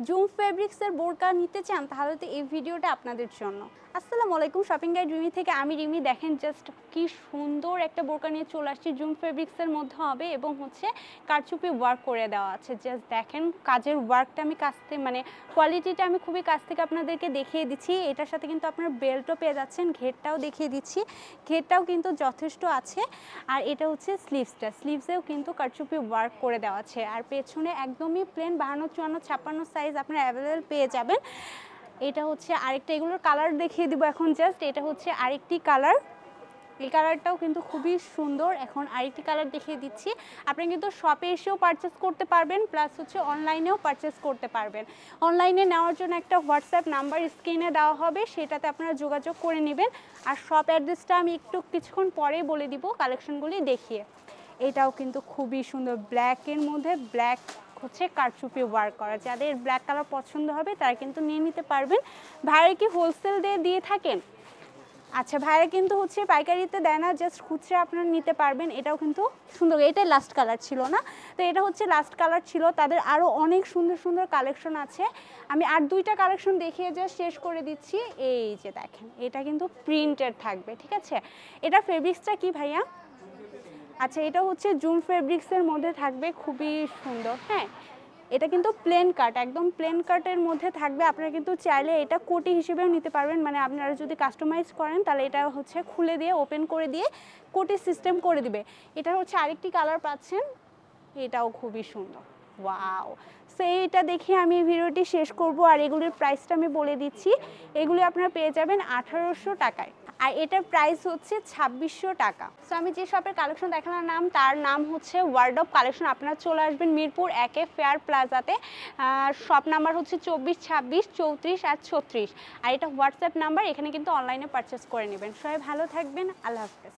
Zoom ফেব্রিক্সের বোরকা নিতে চান, তাহলে তো এই ভিডিওটা আপনাদের জন্য। আসসালামু আলাইকুম শপিং গাইড রিমি থেকে আমি রিমি। দেখেন জাস্ট কি সুন্দর একটা বোরকা নিয়ে চলে আসছি। জুম ফেব্রিক্সের মধ্যে হবে এবং হচ্ছে কারচুপি ওয়ার্ক করে দেওয়া আছে। জাস্ট দেখেন কাজের ওয়ার্কটা আমি কাছ থেকে মানে কোয়ালিটিটা আমি খুবই কাছ থেকে আপনাদেরকে দেখিয়ে দিচ্ছি। এটার সাথে কিন্তু আপনার বেল্টও পেয়ে যাচ্ছেন, ঘেরটাও দেখিয়ে দিচ্ছি। ঘেরটাও কিন্তু যথেষ্ট আছে। আর এটা হচ্ছে স্লিভসটা স্লিভসেও কিন্তু কারচুপি ওয়ার্ক করে দেওয়া আছে। আর পেছনে একদমই প্লেন বাহান্ন, চুয়ান্ন, ছাপ্পান্ন সাইজ আপনারা অ্যাভেলেবেল পেয়ে যাবেন। এটা হচ্ছে আরেকটা, এগুলোর কালার দেখিয়ে দিব এখন জাস্ট এটা হচ্ছে আরেকটি কালার এই কালারটাও কিন্তু খুবই সুন্দর। এখন আরেকটি কালার দেখিয়ে দিচ্ছি। আপনি কিন্তু শপে এসেও পারচেস করতে পারবেন প্লাস হচ্ছে অনলাইনেও পারচেস করতে পারবেন। অনলাইনে নেওয়ার জন্য একটা হোয়াটসঅ্যাপ নাম্বার স্ক্রিনে দেওয়া হবে, সেটাতে আপনারা যোগাযোগ করে নেবেন। আর শপ অ্যাড্রেসটা আমি একটু কিছুক্ষণ পরেই বলে দিব কালেকশনগুলি দেখিয়ে। এটাও কিন্তু খুবই সুন্দর। ব্ল্যাকের মধ্যে ব্ল্যাক হচ্ছে কারচুপি ওয়ার্ক করা। যাদের ব্ল্যাক কালার পছন্দ হবে, তারা কিন্তু নিয়ে নিতে পারবেন। ভাইরা কি হোলসেল দিয়ে দিয়ে থাকেন? আচ্ছা ভাইরা কিন্তু হচ্ছে পাইকারিতে দেয় না জাস্ট খুচরা আপনারা নিতে পারবেন। এটাও কিন্তু সুন্দর। এটাই লাস্ট কালার ছিল না? তো এটা হচ্ছে লাস্ট কালার ছিল। তাদের আরও অনেক সুন্দর সুন্দর কালেকশন আছে। আমি আর দুইটা কালেকশন দেখিয়ে জাস্ট শেষ করে দিচ্ছি। এই যে দেখেন, এটা কিন্তু প্রিন্টেড থাকবে, ঠিক আছে? এটা ফেব্রিক্সটা কি ভাইয়া? আচ্ছা এটা হচ্ছে জুম ফেব্রিক্সের মধ্যে থাকবে, খুবই সুন্দর হ্যাঁ? এটা কিন্তু প্লেন কাট একদম প্লেন কাটের মধ্যে থাকবে। আপনারা কিন্তু চাইলে এটা কোটি হিসেবেও নিতে পারবেন। মানে আপনারা যদি কাস্টমাইজ করেন, তাহলে এটা হচ্ছে খুলে দিয়ে ওপেন করে দিয়ে কোটি সিস্টেম করে দিবে। এটা হচ্ছে আরেকটি কালার পাচ্ছেন, এটাও খুবই সুন্দর। ওয়াও সো এইটা দেখে আমি ভিডিওটি শেষ করব। আর এগুলির প্রাইসটা আমি বলে দিচ্ছি। এগুলি আপনারা পেয়ে যাবেন আঠারোশো টাকায়। আর এটার প্রাইস হচ্ছে ছাব্বিশশো টাকা। সো আমি যে শপের কালেকশন দেখানোর নাম, তার নাম হচ্ছে ওয়ার্ড অফ কালেকশন আপনারা চলে আসবেন মিরপুর একে ফেয়ার প্লাজাতে শপ নাম্বার হচ্ছে চব্বিশ, ছাব্বিশ, চৌত্রিশ আর ছত্রিশ। আর এটা হোয়াটসঅ্যাপ নাম্বার এখানে কিন্তু অনলাইনে পারচেস করে নেবেন। সবাই ভালো থাকবেন, আল্লাহ হাফেজ।